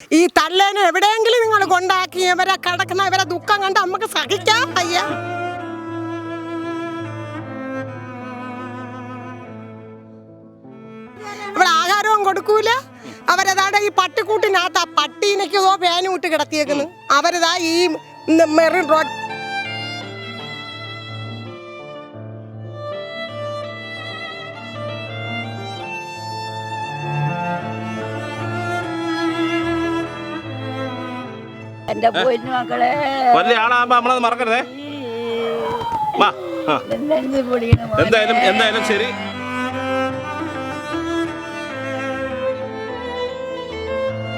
ഈ തള്ളേനെ എവിടെയെങ്കിലും നിങ്ങൾ കൊണ്ടാക്കി ഇവരെ കിടക്കുന്ന ഇവരെ ദുഃഖം കണ്ട് നമുക്ക് സഹിക്കാൻ വയ്യ. ഇവിടെ ആഹാരവും കൊടുക്കൂല. അവരതാടെ ഈ പട്ടിക്കൂട്ടിനകത്ത് ആ പട്ടീനക്കോ ഫാനും ഇട്ട് കിടത്തിയേക്കുന്നു. അവരതാ ഈ മെറിൻ റോഡ് എന്റെ പൊന്നു മക്കളെ. വലിയ ആളാകുമ്പോ നമ്മളത് മറക്കരുതേ. വാ എന്തായാലും എന്തായാലും ശരി.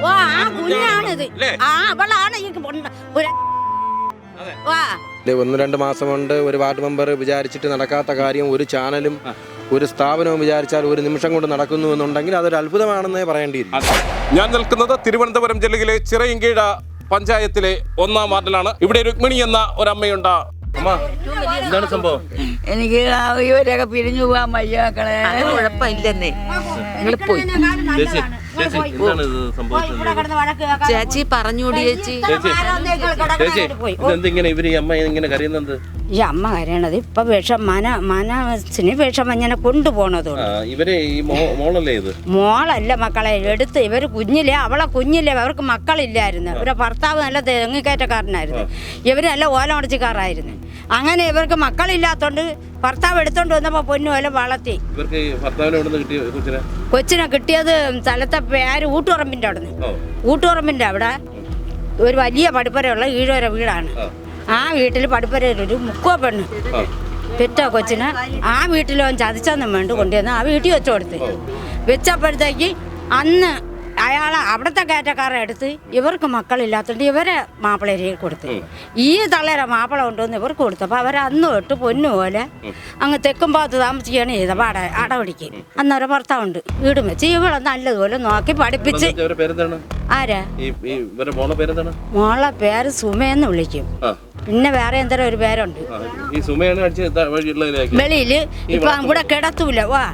വാ ആ കുഞ്ഞാണിത് ആ അവളാണ് ഈ. വാ. ഒന്ന് രണ്ട് മാസം കൊണ്ട് ഒരു വാർഡ് മെമ്പർ വിചാരിച്ചിട്ട് നടക്കാത്ത കാര്യം ഒരു ചാനലും ഒരു സ്ഥാപനവും വിചാരിച്ചാൽ ഒരു നിമിഷം കൊണ്ട് നടക്കുന്നു എന്നുണ്ടെങ്കിൽ അതൊരു അത്ഭുതമാണെന്നേ പറയേണ്ടിയിരിക്കും ഞാൻ നിൽക്കുന്നത് തിരുവനന്തപുരം ജില്ലയിലെ ചിറയൻകീഴ പഞ്ചായത്തിലെ ഒന്നാം വാർഡിലാണ്. ഇവിടെ രുക്മിണി എന്ന ഒരമ്മയുണ്ട്. അമ്മ എന്താണ് സംഭവം? എനിക്ക് ഇവരൊക്കെ പിരിഞ്ഞു പോവാൻ വയ്യ മക്കളെ. കുഴപ്പമില്ലെന്നേ. നിങ്ങൾ പോയി. ചേച്ചി ചേച്ചി എന്താണ് ഇത് സംഭവിച്ചത്? ചേച്ചി പറഞ്ഞൂടി ചേച്ചി. ചേച്ചി ഇതെന്തിങ്ങനെ ഇവർ അമ്മ ഇങ്ങനെ കരയുന്നത്? ഈ അമ്മ കരയണത്. ഇപ്പൊ വിഷം മന മനസ്സിന് വിഷം ഇങ്ങനെ കൊണ്ടുപോണതുള്ളൂ. ഇവരെ ഈ മോ- മോളല്ലേ ഇത്? മോളല്ല മക്കളെ എടുത്ത് ഇവർ കുഞ്ഞിലെ അവളെ കുഞ്ഞിലെ അവർക്ക് മക്കളില്ലായിരുന്നു. ഇവരെ ഭർത്താവ് നല്ല തെങ്ങിക്കയറ്റക്കാരനായിരുന്നു. ഇവർ നല്ല ഓലമടച്ചിക്കാരായിരുന്നു. അങ്ങനെ ഇവർക്ക് മക്കളില്ലാത്തോണ്ട് ഭർത്താവ് എടുത്തോണ്ട് വന്നപ്പോ പൊന്നു പോലെ വളർത്തി. കൊച്ചിനെ? കിട്ടിയത് സ്ഥലത്തെ പേര് ഊട്ടുറമ്പിന്റെ അവിടെ നിന്ന് ഊട്ടുറമ്പിന്റെ അവിടെ ഒരു വലിയ പടിപ്പരയുള്ള ഈഴോര വീടാണ്. ആ വീട്ടിൽ പടുപ്പരയിൽ ഒരു മുക്കോ പെണ്ണ്. പെറ്റ കൊച്ചിന് ആ വീട്ടിലോ ചതിച്ചെന്നും വേണ്ട കൊണ്ടുവന്ന് ആ വീട്ടിൽ വെച്ച് കൊടുത്ത്. വെച്ചപ്പോഴത്തേക്ക് അന്ന് അയാൾ അവിടുത്തെ കയറ്റക്കാരെ എടുത്ത് ഇവർക്ക് മക്കളില്ലാത്തതുകൊണ്ട് ഇവരെ മാപ്പിളേരിയെ കൊടുത്ത്. ഈ തള്ളേരെ മാപ്പിള കൊണ്ടുവന്ന് ഇവർക്ക് കൊടുത്തപ്പോൾ അവർ അന്ന് തൊട്ട് പൊന്നുപോലെ അങ്ങ് തെക്കും ഭാഗത്ത് താമസിക്കുകയാണ് ചെയ്തത്. അട അടപിടിക്ക്. അന്നേരം ഭർത്താവുണ്ട്. വീടും വെച്ച് ഇവളെ നല്ലതുപോലെ നോക്കി പഠിപ്പിച്ച് ആരാ? മോളെ പേര് സുമയെന്ന് വിളിക്കും. പിന്നെ വേറെ എന്തെങ്കിലും ഒരു പേരുണ്ട്. ഈ സുമയാണ് അടിച്ച് വഴിയുള്ളതിലേക്ക്? വെളിയിൽ ഇപ്പൊ ഇവിടെ കിടത്തൂല. വാ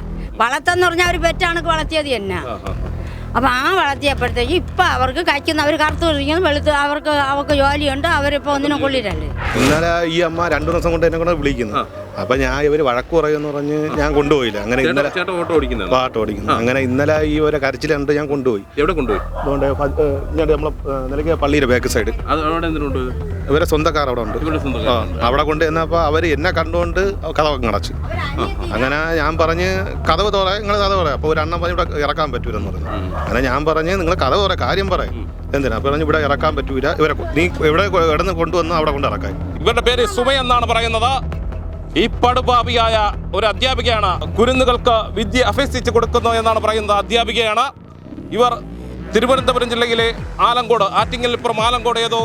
വളർത്തെന്ന് പറഞ്ഞാൽ ഒരു പെറ്റാണ് വളർത്തിയത് തന്നെ. അപ്പൊ ആ വളർത്തിയപ്പോഴത്തേക്ക് ഇപ്പൊ അവർക്ക് കഴിക്കുന്ന അവർ കറുത്ത് കുടിക്കുന്നു വെളുത്ത് അവർക്ക് അവർക്ക് ജോലിയുണ്ട് അവരിപ്പോ ഒന്നിനും കൊള്ളിരല്ലേ ഇന്നലെ ഈ അമ്മ രണ്ടു ദിവസം കൊണ്ട് എന്നെ കൊണ്ട് വിളിക്കുന്നു. അപ്പൊ ഞാൻ ഇവർ വഴക്ക് പറയുമെന്ന് പറഞ്ഞ് ഞാൻ കൊണ്ടുപോയില്ല. അങ്ങനെ ഇന്നലെ പാട്ട് ഓടിക്കുന്നു. അങ്ങനെ ഇന്നലെ ഈ ഒരു കരച്ചിൽ കണ്ട് ഞാൻ കൊണ്ടുപോയി. എവിടെ കൊണ്ടുപോയി? അതുകൊണ്ട് ഞാൻ നമ്മളെ നിലയ്ക്ക് പള്ളിയുടെ ബാക്ക് സൈഡ് ഇവരെ സ്വന്തക്കാർ അവിടെ ഉണ്ട്. അവിടെ കൊണ്ട് ചെന്നപ്പോൾ അവർ എന്നെ കണ്ടുകൊണ്ട് കഥവൊക്കെ അടച്ചു അങ്ങനെ ഞാൻ പറഞ്ഞ് കഥവ് തോറ നിങ്ങൾ കഥ പറയാം അപ്പോൾ ഒരു അണ്ണൻ പറഞ്ഞ് ഇവിടെ ഇറക്കാൻ പറ്റൂലെന്ന് പറഞ്ഞു. അങ്ങനെ ഞാൻ പറഞ്ഞ് നിങ്ങൾ കഥ പറ കാര്യം പറയാം എന്തിനാ? പറഞ്ഞു ഇവിടെ ഇറക്കാൻ പറ്റൂല. ഇവരെ നീ എവിടെ ഇടന്ന് കൊണ്ടുവന്ന് അവിടെ കൊണ്ട് ഇറക്കാൻ ഇവരുടെ പേര് സുമ എന്നാണ് പറയുന്നത്. ഈ പടുപാപിയായ ഒരു അധ്യാപികയാണ് കുരുന്നുകൾക്ക് വിദ്യ അഭ്യസിച്ച് കൊടുക്കുന്നു എന്നാണ് പറയുന്നത്. അധ്യാപികയാണ്. ഇവർ തിരുവനന്തപുരം ജില്ലയിലെ ആലങ്കോട് ആറ്റിങ്ങലിപ്പുറം ആലങ്കോട് ഏതോ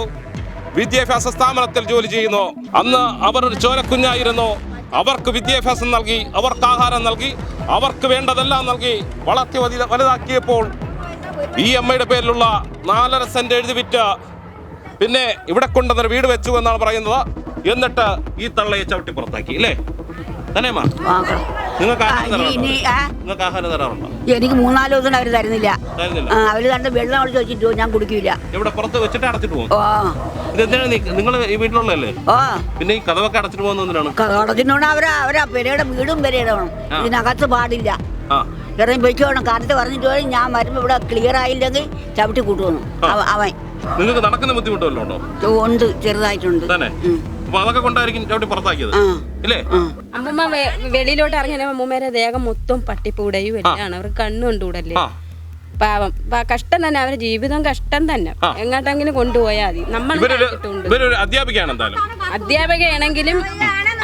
വിദ്യാഭ്യാസ സ്ഥാപനത്തിൽ ജോലി ചെയ്യുന്നു. അന്ന് അവർ ഒരു ചോരക്കുഞ്ഞായിരുന്നു. അവർക്ക് വിദ്യാഭ്യാസം നൽകി അവർക്ക് ആഹാരം നൽകി അവർക്ക് വേണ്ടതെല്ലാം നൽകി വളർത്തി വലുത- വലുതാക്കിയപ്പോൾ ഈ അമ്മയുടെ പേരിലുള്ള നാലര സെന്റ് എഴുതി വിറ്റ് പിന്നെ ഇവിടെ കൊണ്ടുവന്നൊരു വീട് വെച്ചു എന്നാണ് പറയുന്നത്. എന്നിട്ട് ഈ തള്ളയെ ചവിട്ടി പുറത്താക്കി അല്ലേ? തന്നെയമ്മ നിങ്ങൾക്ക് ആഹാരം നിങ്ങൾക്ക് ആഹാരം തരാറുണ്ടോ? എനിക്ക് മൂന്നാൽ ദിവസം അവർ തരുന്നില്ല. അവർ കണ്ട് വെള്ളം ഒഴിച്ച് വെച്ചിട്ട് ഞാൻ കുടിക്കില്ല ഇവിടെ പുറത്ത് വെച്ചിട്ട് അടച്ചിട്ട് പോകും ഇതെന്തിനാണ് നിങ്ങൾ ഈ വീട്ടിലുള്ളല്ലേ പിന്നെ ഈ കഥവൊക്കെ അടച്ചിട്ട് പോകുന്ന എന്തിനാണ്? കടത്തിനോട് അവരാ അവരാ പെരയുടെ വീടും പെരയുടെ വേണം ഇതിനകത്ത് പാടില്ല. ഇറങ്ങി വേണം കാലത്ത് പറഞ്ഞിട്ട് പോയി. ഞാൻ വരുമ്പോ ഇവിടെ ക്ലിയർ ആയില്ലെങ്കിൽ ചവിട്ടി കൂട്ടുവന്നു. അവൻ. നിങ്ങൾക്ക് നടക്കുന്ന ബുദ്ധിമുട്ടുണ്ടോ ഉണ്ടോ? ചെറുതായിട്ടുണ്ട്. അപ്പൊ അതൊക്കെ കൊണ്ടായിരിക്കും ചവിട്ടി പുറത്താക്കിയത്. അല്ലേ ഇല്ലേ? അമ്മൂമ്മ വെളിയിലോട്ട് ഇറങ്ങിയ അമ്മൂമ്മേരെ ദേഹം മൊത്തം പട്ടിപ്പൂടയും എല്ലാം അവർക്ക് കണ്ണു കണ്ടുകൂടല്ലേ ആ. പാവം. കഷ്ടം തന്നെ. അവരുടെ ജീവിതം കഷ്ടം തന്നെ. എങ്ങോട്ടെങ്കിലും കൊണ്ടുപോയാൽ മതി. നമ്മൾ അധ്യാപകയാണെങ്കിലും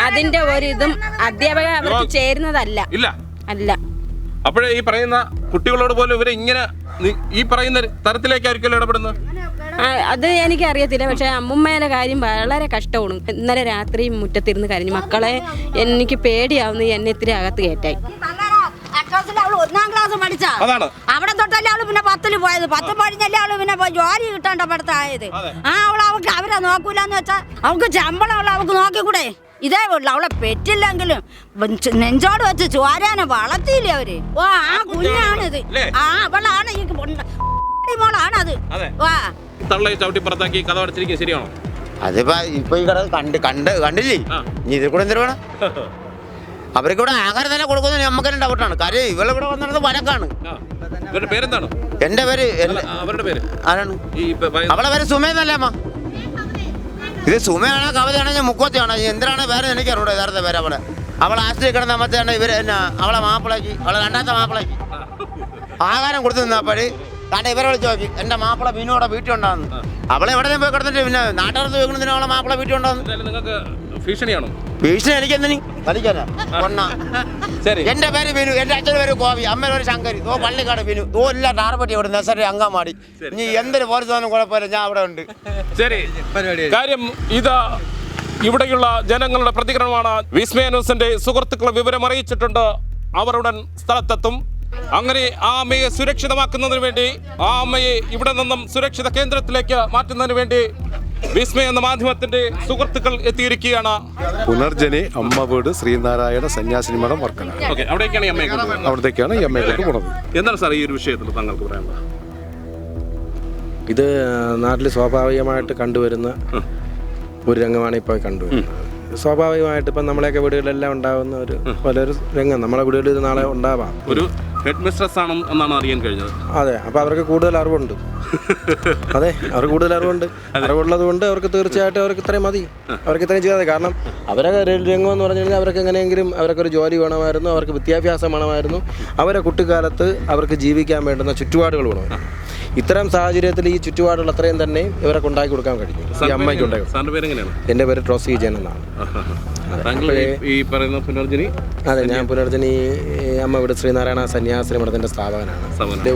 അതിന്റെ ഒരു ഇതും അധ്യാപക അവർക്ക് ചേരുന്നതല്ല. ഇല്ല. അല്ല. അപ്പോഴേ ഈ പറയുന്ന കുട്ടികളോട് പോലും ഇവരെ ഇങ്ങനെ ഈ പറയുന്ന തരത്തിലേക്ക് ഇടപെടുന്നത്? അത് എനിക്ക് അറിയത്തില്ല പക്ഷെ അമ്മുമ്മയുടെ കാര്യം വളരെ കഷ്ടമാണ്. ഇന്നലെ രാത്രി മുറ്റത്തിരുന്ന് കരഞ്ഞു. മക്കളെ എനിക്ക് പേടിയാവുന്നു. എന്നെ ഇത്തിരി അകത്ത് കയറ്റായി അവൾ ഒന്നാം ക്ലാസ് പഠിച്ചാ. അതാണ്. അവിടെ തൊട്ടല്ലേ അവൾ പിന്നെ പത്തിൽ പോയത്. പത്ത് പഠിഞ്ഞല്ലേ അവൾ പിന്നെ ജോലി കിട്ടേണ്ട പഠിത്തമായത്. ആ അവൾ അവൾക്ക് അവരെ നോക്കൂലെന്ന് വെച്ചാ അവൾക്ക് അവൾ അവൾക്ക് നോക്കിക്കൂടെ? ഇതേ ഉള്ളു അവളെ പെറ്റില്ലെങ്കിലും നെഞ്ചോട് വെച്ച് ചോരാനെ വളർത്തിയില്ലേ അവർ? ഓ ആ കുഞ്ഞാണിത്? ആ അവളാണ് ഈ മോളാണത്. അതെ. വാ. തള്ളയെ ചവിട്ടി പുറത്താക്കി കഥ അടച്ചിരിക്കുന്നത് ശരിയാണോ? അതിപ്പോ ഇപ്പൊ ഈ കട കണ്ട് കണ്ട് കണ്ടില്ലേ? ആ. ഇനി ഇതിൽ കൂടെ എന്തിനു വേണം? അവർക്ക് ഇവിടെ ആഹാരം തന്നെ കൊടുക്കുന്നത് നമുക്ക് തന്നെ ഡൗട്ടാണ് കാര്യം ഇവളെ ഇവിടെ വന്നിരുന്നത് വഴക്കാണ്. പേരെന്താണ്? എന്റെ പേര് അവരുടെ പേര്? ആരാണ്? അവളെ പേര് സുമേന്നല്ലേ അമ്മ? ഇത് സുമയാണോ കവിതയാണോ ഞാൻ മുക്കോത്തിയാണോ എന്തിനാണ് എനിക്ക് അറിയൂടെ യഥാർത്ഥ പേര് അവളെ. അവൾ ആശ്രയി കിടന്ന മറ്റാണ് ഇവർ എന്നാ അവളെ മാപ്പിളാക്കി അവളെ രണ്ടാമത്തെ മാപ്പിളാക്കി ആഹാരം കൊടുത്തു നിന്നപ്പോഴ് കാരണം ഇവരെ വിളിച്ച് നോക്കി. എന്റെ മാപ്പിള ബിനുവിടെ വീട്ടിൽ ഉണ്ടാകുന്നു അവളെ എവിടെ പോയി കിടന്നിട്ട് പിന്നെ നാട്ടുകാർക്ക് ചോദിക്കുന്നതിന് അവളെ മാപ്പിള നിങ്ങൾക്ക് ഭീഷണിയാണോ? ഭീഷണി എനിക്ക് എന്തിനു കളിക്കാനാ ശരി. എന്റെ പേര് ബിനു എന്റെ അച്ഛന്റെ പേര് കോവി അമ്മയുടെ പേര് ശങ്കരി. തോ പള്ളിക്കാട് ബിനു തോ എല്ലാ ടാർപ്പറ്റി അവിടെ നെസറി അങ്കമാടി. ഇനി എന്തൊരു പോലീസാനും കുഴപ്പമില്ല. ഞാൻ അവിടെ ഉണ്ട്. ശരി. കാര്യം ഇതാ ഇവിടെയുള്ള ജനങ്ങളുടെ പ്രതികരണമാണ്. വിസ്മയ ന്യൂസിന്റെ സുഹൃത്തുക്കളെ വിവരം അറിയിച്ചിട്ടുണ്ട്. അവർ ഉടൻ സ്ഥലത്തെത്തും. അങ്ങനെ ആ അമ്മയെ സുരക്ഷിതമാക്കുന്നതിന് വേണ്ടി ആ അമ്മയെ ഇവിടെ നിന്നും സുരക്ഷിത കേന്ദ്രത്തിലേക്ക് മാറ്റുന്നതിന് വേണ്ടി വിസ്മയ എന്ന മാധ്യമത്തിന്റെ സുഹൃത്തുക്കൾ എത്തിയിരിക്കുകയാണ്. പുനർജനി അമ്മ വീട് ശ്രീനാരായണ സന്യാസിനി മഠം വർക്കല. ഓക്കെ അവിടേക്കാണ് ഈ അമ്മയെ കൊണ്ടുപോകുന്നത് അവിടത്തേക്കാണ് ഈ അമ്മയെ കൊണ്ട് പോണത് എന്താണ് സാർ ഈ ഒരു വിഷയത്തിൽ താങ്കൾക്ക് പറയാനുള്ളത്? ഇത് നാട്ടിൽ സ്വാഭാവികമായിട്ട് കണ്ടുവരുന്ന ഒരു രംഗമാണ് ഇപ്പോൾ കണ്ടുവരുന്നത്. സ്വാഭാവികമായിട്ട് ഇപ്പം നമ്മളെയൊക്കെ വീടുകളിലെല്ലാം ഉണ്ടാകുന്ന ഒരു പലൊരു രംഗം. നമ്മളെ വീടുകളിൽ ഇത് നാളെ ഉണ്ടാവാം. ഒരു ഹെഡ് മിസ്ട്രസ് ആണ് എന്നാണ് അറിയാൻ കഴിഞ്ഞത്? അതെ അപ്പോൾ അവർക്ക് കൂടുതൽ അറിവുണ്ട്. അതെ അവർക്ക് കൂടുതൽ അറിവുണ്ട്. അറിവുള്ളത് കൊണ്ട് അവർക്ക് തീർച്ചയായിട്ടും അവർക്ക് ഇത്രയും മതി. അവർക്ക് ഇത്രയും ചെയ്താൽ കാരണം അവരുടെ രംഗം എന്ന് പറഞ്ഞു കഴിഞ്ഞാൽ അവർക്ക് എങ്ങനെയെങ്കിലും അവർക്ക് ഒരു ജോലി വേണമായിരുന്നു അവർക്ക് വിദ്യാഭ്യാസം വേണമായിരുന്നു. അവരെ കുട്ടിക്കാലത്ത് അവർക്ക് ജീവിക്കാൻ വേണ്ടുന്ന ചുറ്റുപാടുകൾ വേണമായിരുന്നു. ഇത്തരം സാഹചര്യത്തിൽ ഈ ചുറ്റുപാടുള്ള അത്രയും തന്നെ ഇവരെ ഉണ്ടാക്കി കൊടുക്കാൻ കഴിയും ഈ അമ്മയ്ക്ക് ഉണ്ടാക്കി എന്റെ പേര് ട്രോസി ജയൻ എന്നാണ്. ഈ- പറയുന്ന പുനർജനി? അതെ ഞാൻ പുനർജനി അമ്മ ഇവിടെ ശ്രീനാരായണ സന്യാസിനി മഠത്തിന്റെ സ്ഥാപകനാണ്.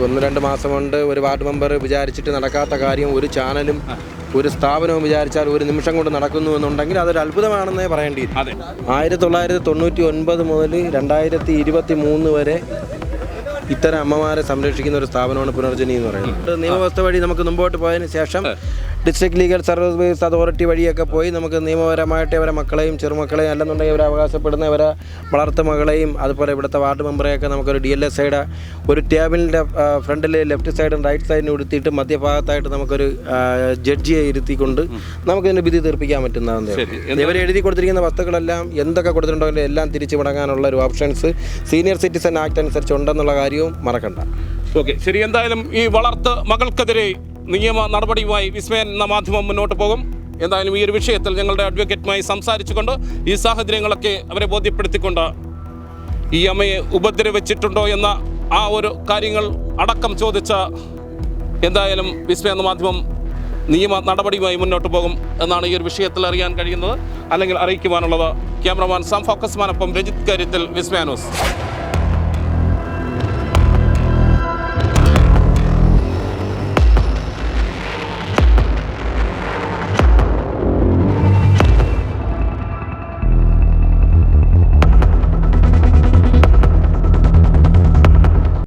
ഒന്ന് രണ്ട് മാസം കൊണ്ട് ഒരു വാർഡ് മെമ്പർ വിചാരിച്ചിട്ട് നടക്കാത്ത കാര്യം ഒരു ചാനലും ഒരു സ്ഥാപനവും വിചാരിച്ചാൽ ഒരു നിമിഷം കൊണ്ട് നടക്കുന്നു എന്നുണ്ടെങ്കിൽ അതൊരു അത്ഭുതമാണെന്നേ പറയേണ്ടി ആയിരത്തി തൊള്ളായിരത്തി തൊണ്ണൂറ്റി ഒൻപത് മുതൽ രണ്ടായിരത്തി ഇരുപത്തി മൂന്ന് വരെ ഇത്തരം അമ്മമാരെ സംരക്ഷിക്കുന്ന ഒരു സ്ഥാപനമാണ് പുനർജനി എന്ന് പറയുന്നത്. നിയമവ്യവസ്ഥ വഴി നമുക്ക് മുമ്പോട്ട് പോയതിനു ശേഷം ഡിസ്ട്രിക്ട് ലീഗൽ സർവീസ് അതോറിറ്റി വഴിയൊക്കെ പോയി നമുക്ക് നിയമപരമായിട്ട് ഇവരെ മക്കളെയും ചെറുമക്കളെയും അല്ലെന്നുണ്ടെങ്കിൽ ഇവരെ അവകാശപ്പെടുന്ന ഇവരെ വളർത്ത മകളെയും അതുപോലെ ഇവിടുത്തെ വാർഡ് മെമ്പറെയൊക്കെ നമുക്കൊരു ഡി എൽ എസ് ഐയുടെ ഒരു ടേബിളിന്റെ ഫ്രണ്ടിൽ ലെഫ്റ്റ് സൈഡും റൈറ്റ് സൈഡിനും എടുത്തിട്ട് മധ്യഭാഗത്തായിട്ട് നമുക്കൊരു ജഡ്ജിയെ ഇരുത്തിക്കൊണ്ട് നമുക്കിതിന്റെ വിധി തീർപ്പിക്കാൻ പറ്റുന്നതാണ്. ഇവർ എഴുതി കൊടുത്തിരിക്കുന്ന വസ്തുക്കളെല്ലാം എന്തൊക്കെ കൊടുത്തിട്ടുണ്ടോ എല്ലാം തിരിച്ചു മടങ്ങാനുള്ള ഒരു ഓപ്ഷൻസ് സീനിയർ സിറ്റിസൺ ആക്ട് അനുസരിച്ച് ഉണ്ടെന്നുള്ള കാര്യവും മറക്കണ്ട. ഓക്കെ ശരി എന്തായാലും ഈ വളർത്ത് മകൾക്കെതിരെ നിയമ നടപടിയുമായി വിസ്മയൻ എന്ന മാധ്യമം മുന്നോട്ട് പോകും. എന്തായാലും ഈ ഒരു വിഷയത്തിൽ ഞങ്ങളുടെ അഡ്വക്കേറ്റുമായി സംസാരിച്ചുകൊണ്ട് ഈ സാഹചര്യങ്ങളൊക്കെ അവരെ ബോധ്യപ്പെടുത്തിക്കൊണ്ട് ഈ അമ്മയെ ഉപദ്രവിച്ചിട്ടുണ്ടോ എന്ന ആ ഒരു കാര്യങ്ങൾ അടക്കം ചോദിച്ച എന്തായാലും വിസ്മയ എന്ന മാധ്യമം നിയമ നടപടിയുമായി മുന്നോട്ട് പോകും എന്നാണ് ഈ ഒരു വിഷയത്തിൽ അറിയാൻ കഴിയുന്നത്. അല്ലെങ്കിൽ അറിയിക്കുവാനുള്ളത് ക്യാമറമാൻ സാം ഫോക്കസ്മാനൊപ്പം രജിത് കാര്യത്തിൽ വിസ്മയ ന്യൂസ്.